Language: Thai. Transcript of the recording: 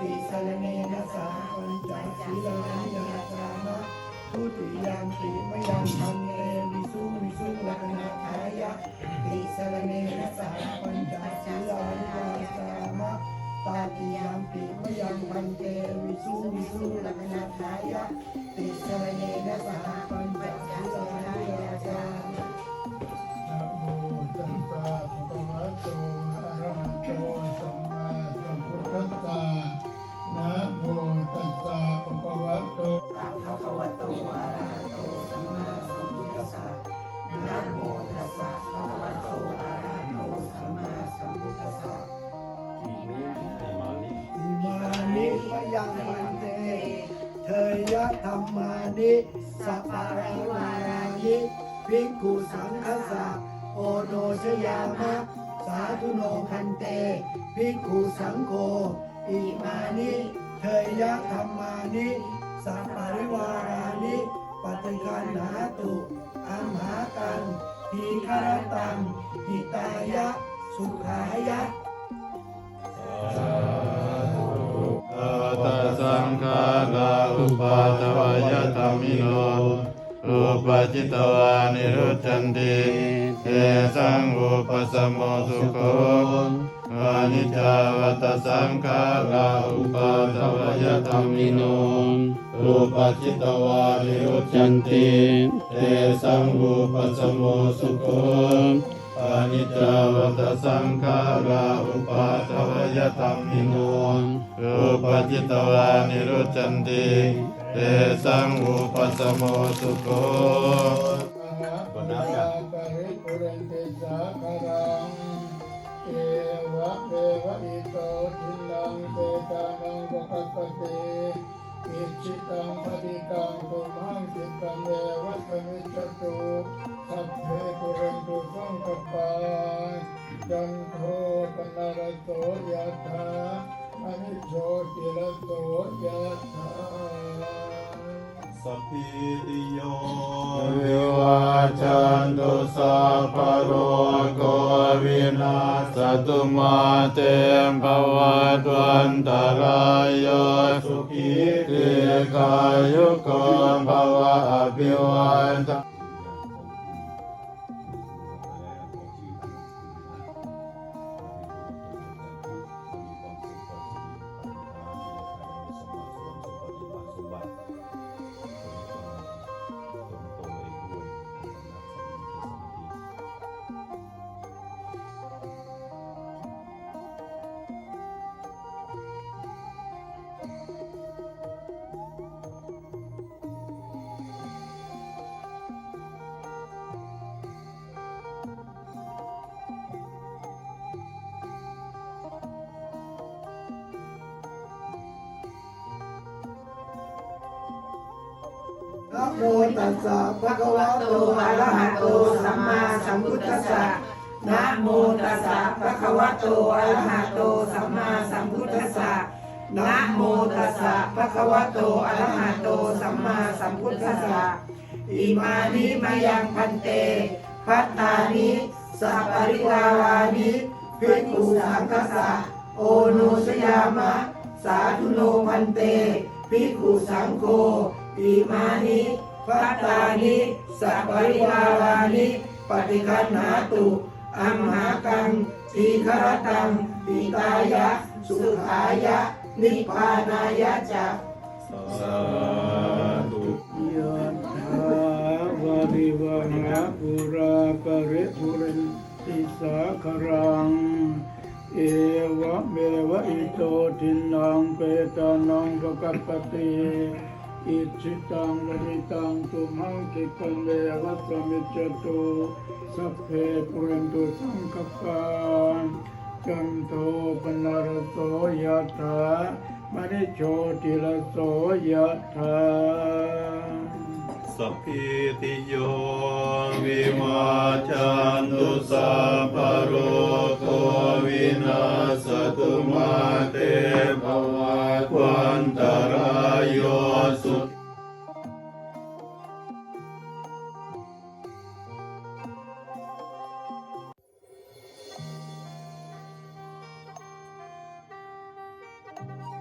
ตีสรเนนะสาปันจศีลานิยาจามะทุติยามติมยังพันเตวิสุวิสุลักนาทายะติสรเนนะสาปันจศีลานิยาจามะตาติยามติมยังพันเตวิสุวิสุลักนาทายะติสร ธรรมานิสัปปะริวารานิภิกขุสังฆสะโอโนชยามะ สาธุโนพันเตภิกขุสังโฆอิมานิเทยะธรรมานิสัปปะริวารานิปฏิคันหาตุอัมหากังทีฆรตังหิตายะ สุขายะ อุปจิตวานิรุจันติเตสังอุปสมโมสุโขอานิจจาวัตสังฆาลาอุปาทวายธรรมิโนอุปจิตวานิรุจันติเตสังอุปสมโมสุโขอานิจจาวัตสังขาราอุปาทวยธรรมิโนอุปจิตวานิรุจจันติ เตสังอุปสมโมสุโขอะระหะริปุเรนติสาคารังเอวะเมวะอิโตทินังเตตานังปะกัปปะเตอิจิตังปฏิตังตุมังสิตังเอวะสมิจตุสัพเพปุเรนตุสังกปาจันโทปนารโสยะถา อนิโชติรโสยะถาสัพพิติโยวิวาจันตุสัพพะโรโควินาสตุมาเตมภวัตวันตรายโยสุขีติกายุโกภวะอภิวันต นะโมตัสสะภะคะวะโตอะระหะโตสัมมาสัมพุทธัสสะนะโมตัสสะภะคะวะโตอะระหะโตสัมมาสัมพุทธัสสะนะโมตัสสะภะคะวะโตอะระหะโตสัมมาสัมพุทธัสสะอิมานิมายังพันเตพัตตานิสัปปริวารานิภิกขุสังฆสะโอโนชยามะ สาธุโนพันเตภิกขุสังโฆ อิมานิพัตตานิสัปปริวารานิปฏิคันหาตุอัมหากังทีฆรตังปิตายะ สุขายะ นิพพานายะจะสาธุยะถาวาริวังะปุราปะริปุเรนติสาคารัง เอวะเมวะอิโตทินังเปตานังปะกัปปะเต อิจิตังวริตังตุมังคิปันเมวะสมิจตุสัพเพปุเรนตุสังคปาจันโทปนารโสยะถามณิโชติรโสยะถาสัพพิติโยวิมาจันตุสัพพะโรโควินาสตุมาเต Bye.